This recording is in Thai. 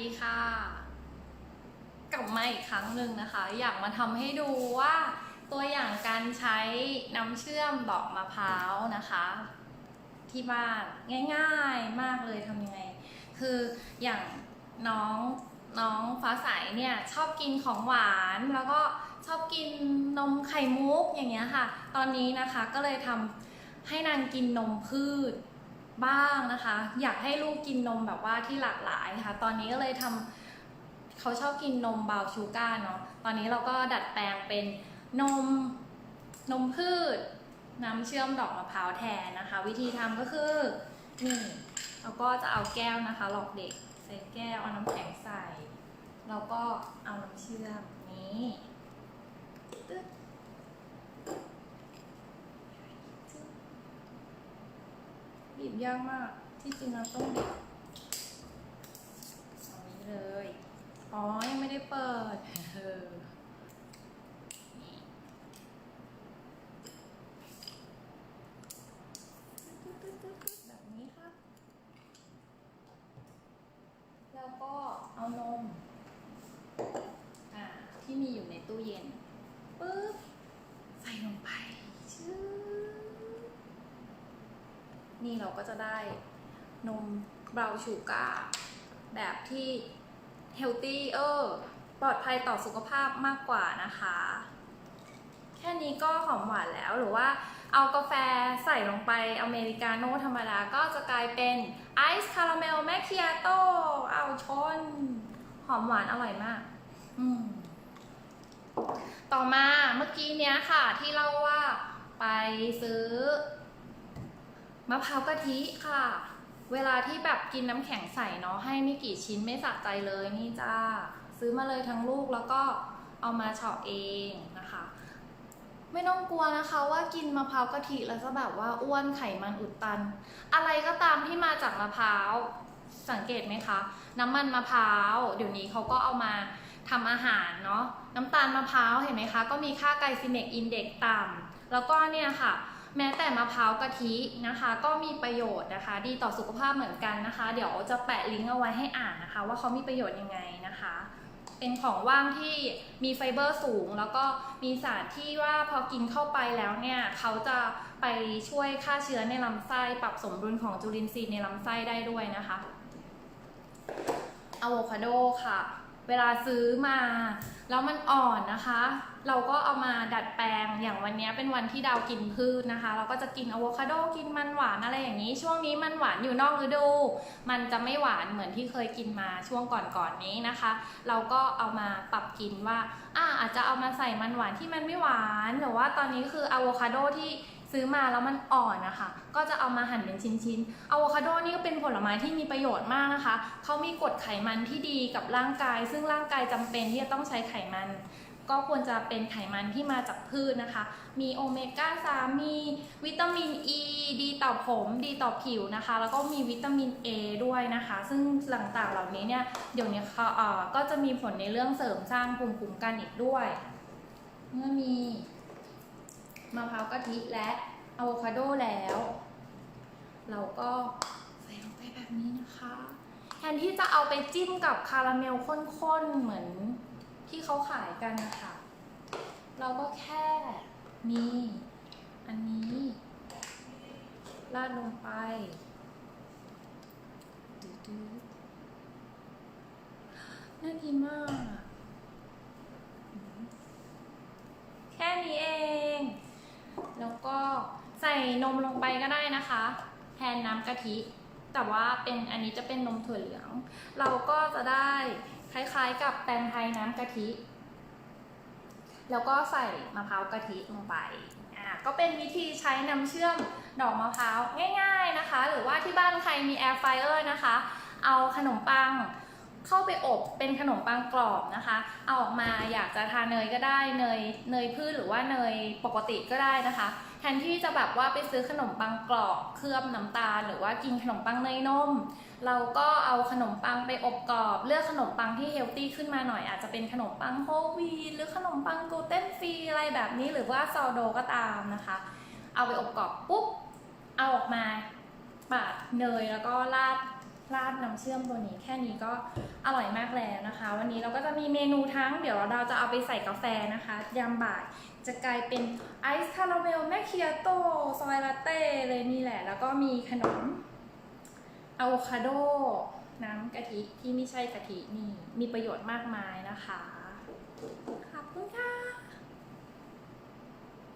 ดีค่ะ กลับมาอีกครั้งหนึ่งนะคะ อยากมาทำให้ดูว่าตัวอย่างการใช้น้ำเชื่อมดอกมะพร้าวนะคะ ที่บ้านง่ายๆมากเลยทำยังไง คืออย่างน้องน้องฟ้าใสเนี่ยชอบกินของหวานแล้วก็ชอบกินนมไข่มุกอย่างเงี้ยค่ะ ตอนนี้นะคะก็เลยทำให้นางกินนมพืช บ้างนะคะ อยากให้ลูกกินนมแบบว่าที่หลากหลายค่ะ ตอนนี้ก็เลยทำเขาชอบกินนมบาวชูการ์เนาะตอนนี้เราก็ดัดแปลงเป็นนมนมพืช น้ำเชื่อมดอกมะพร้าวแทนนะคะ วิธีทำก็คือนี่เราก็จะเอาแก้วนะคะหลอกเด็กใส่แก้วเอาน้ำแข็งใส่ แล้วก็เอาน้ำเชื่อมนี้ตึ๊ด บีบ ยากมาก ที่จริงเราต้องบีบเอานี้เลย อ๋อ ยังไม่ได้เปิดเออแบบนี้ค่ะ แล้วก็เอานม อ่า ที่มีอยู่ในตู้เย็น ปึ๊บ ใส่ลงไป ชื่อ นี่เราก็จะได้นมบราวน์ชูการ์แบบที่เฮลตี้เออปลอดภัยต่อสุขภาพมากกว่านะคะ แค่นี้ก็หอมหวานแล้วหรือว่าเอากาแฟใส่ลงไปอเมริกาโน่ธรรมดาก็จะกลายเป็นไอซ์คาราเมลแมคคิอาโต้เอาชน หอมหวานอร่อยมาก อืมต่อมาเมื่อกี้เนี้ยค่ะที่เล่าว่าไปซื้อ มะพร้าวกะทิค่ะ เวลาที่แบบกินน้ำแข็งใส่เนาะให้ไม่กี่ชิ้นไม่สะใจเลยนี่จ้า ซื้อมาเลยทั้งลูกแล้วก็เอามาเฉาะเองนะคะ ไม่ต้องกลัวนะคะว่ากินมะพร้าวกะทิแล้วจะแบบว่าอ้วนไขมันอุดตัน อะไรก็ตามที่มาจากมะพร้าวสังเกตไหมคะ น้ำมันมะพร้าวเดี๋ยวนี้เขาก็เอามาทำอาหารเนาะน้ำตาลมะพร้าวเห็นไหมคะ ก็มีค่าไกลซิเมกอินเด็กต่ำแล้วก็เนี่ยค่ะ แม้แต่มะพร้าวกะทินะคะ ก็มีประโยชน์นะคะ ดีต่อสุขภาพเหมือนกันนะคะ เดี๋ยวจะแปะลิงก์เอาไว้ให้อ่านนะคะ ว่าเขามีประโยชน์ยังไงนะคะ เป็นของว่างที่มีไฟเบอร์สูง แล้วก็มีสารที่ว่าพอกินเข้าไปแล้วเนี่ยเขาจะไปช่วยฆ่าเชื้อในลำไส้ปรับสมดุลของจุลินทรีย์ในลำไส้ได้ด้วยนะคะอะโวคาโดค่ะ เวลาซื้อมาแล้วมันอ่อนนะคะ เราก็เอามาดัดแปลงอย่างวันนี้เป็นวันที่ดาวกินพืชนะคะ เราก็จะกินอะโวคาโดกินมันหวานอะไรอย่างนี้ ช่วงนี้มันหวานอยู่นอกฤดู มันจะไม่หวานเหมือนที่เคยกินมาช่วงก่อนๆนนี้นะคะ เราก็เอามาปรับกินว่าอ่าอาจจะเอามาใส่มันหวานที่มันไม่หวานหรือว่าตอนนี้คืออะโวคาโดที่ ซื้อมาแล้วมันอ่อนนะคะ ก็จะเอามาหั่นเป็นชิ้นๆอะโวคาโดนี่ก็เป็นผลไม้ที่มีประโยชน์มากนะคะ เขามีกรดไขมันที่ดีกับร่างกาย ซึ่งร่างกายจำเป็นที่จะต้องใช้ไขมัน ก็ควรจะเป็นไขมันที่มาจากพืชนะคะ มีโอเมก้า 3 มีวิตามินอ e, ีดีต่อผม ดีต่อผิวนะคะ แล้วก็มีวิตามิน A ด้วยนะคะ ซึ่งต่างๆเหล่านี้เนี่ย เดี๋ยวนี้เขาเอ่อก็จะมีผลในเรื่องเสริมสร้างภูมิคุ้มกันอีกด้วย เมื่อมี มะพร้าวกะทิและอะโวคาโดแล้ว เราก็ใส่ลงไปแบบนี้นะคะ แทนที่จะเอาไปจิ้มกับคาราเมลข้นๆ เหมือนที่เขาขายกันนะคะเราก็แค่มีอันนี้ราดลงไปดืดๆน่ากินมากอะแค่นี้เอง แล้วก็ใส่ นมลงไปก็ได้นะคะ แทนน้ำกะทิ แต่ว่าเป็นอันนี้จะเป็นนมถั่วเหลือง เราก็จะได้คล้ายๆกับแตงไทยน้ำกะทิ แล้วก็ใส่มะพร้าวกะทิลงไปอ่าก็เป็นวิธีใช้น้ำเชื่อมดอกมะพร้าวง่าย ๆนะคะ หรือว่าที่บ้านใครมีแอร์ไฟเออร์นะคะ เอาขนมปังเข้าไปอบเป็นขนมปังกรอบนะคะ เอาออกมาอยากจะทาเนยก็ได้เนยเนยพืชหรือว่าเนยปกติก็ได้นะคะ ทนที่จะแบบว่าไปซื้อขนมปังกรอบเคลือบน้ำตาล หรือว่ากินขนมปังเนยนม เราก็เอาขนมปังไปอบกรอบ เลือกขนมปังที่เฮลตี้ขึ้นมาหน่อยอาจจะเป็นขนมปังโฮลวีทหรือขนมปังกลูเตนฟรีอะไรแบบนี้หรือว่าซอโดก็ตามนะคะ เอาไปอบกรอบปุ๊บเอาออกมาปาดเนยแล้วก็ราด ราดน้ำเชื่อมตัวนี้แค่นี้ก็อร่อยมากแล้วนะคะ วันนี้เราก็จะมีเมนูทั้งเดี๋ยวเราจะเอาไปใส่กาแฟนะคะยามบ่ายจะกลายเป็นไอซ์คาราเมลแมคคิอาโต้ซอยลาเต้เลยนี่แหละ แล้วก็มีขนมอะโวคาโดน้ำกะทิที่ไม่ใช่กะทินี่มีประโยชน์มากมายนะคะขอบคุณค่ะ